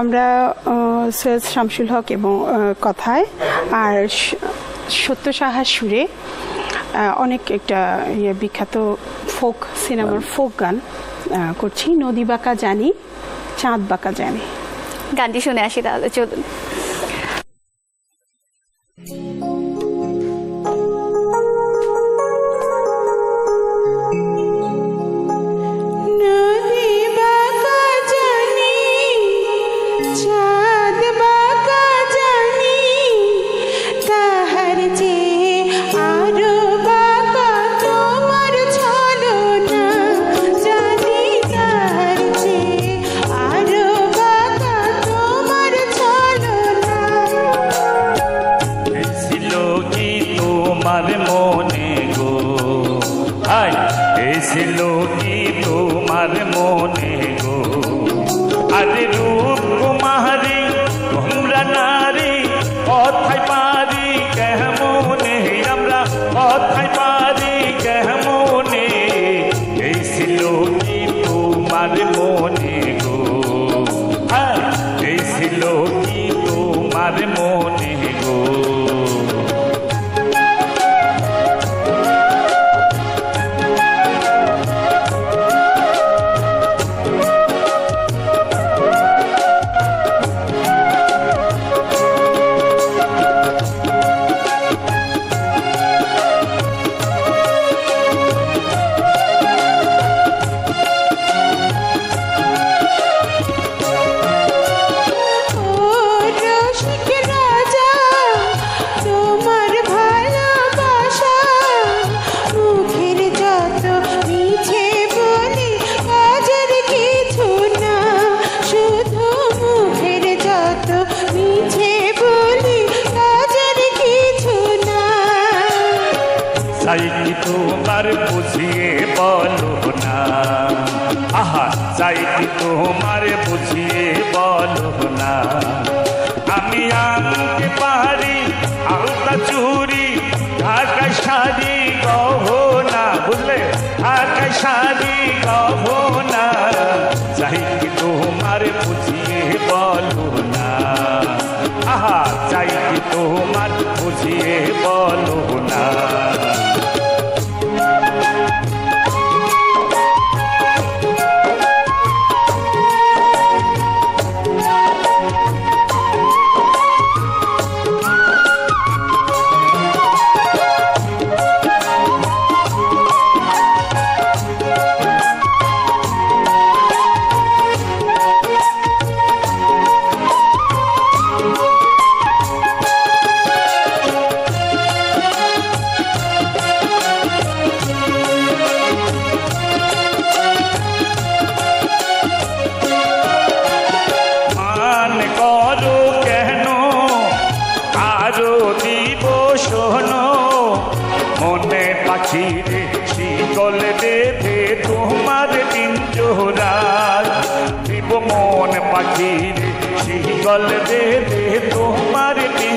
আমরা সৈয়দ শামসুল হক এবং কথায় আর সত্য সাহা সুরে অনেক একটা ইয়ে বিখ্যাত ফোক সিনেমার ফোক গান করছি। নদী বাঁকা জানি চাঁদ বাঁকা জানি। গানটি শুনে আসি তাহলে চলুন। তোমার মনে গো। হাই এসেছিল কি তোমার মনে গো? আরে রূপ কুমারী, তোমরা নারী, কথায় পারি কেমনে? আমরা কথায় পারি কেমনে? এসেছিল কি তোমার মনে গো? হাই এসেছিল কি তোমার মনে তোমার বুঝিয়ে বলো না। আহা চাই কি তোমার বুঝিয়ে বলো না। আমি আনতে পারি আলতা চুরি ঢাকা শাড়ি, গহনা, বুঝলে? ঢাকা শাড়ি, গহনা। চাই কি তোমার বুঝিয়ে বলো না। মনে পাখি শীতল দেবে তোমার দিন জোহরার দিব মন পাখি শীতল দেবে তোমার দিন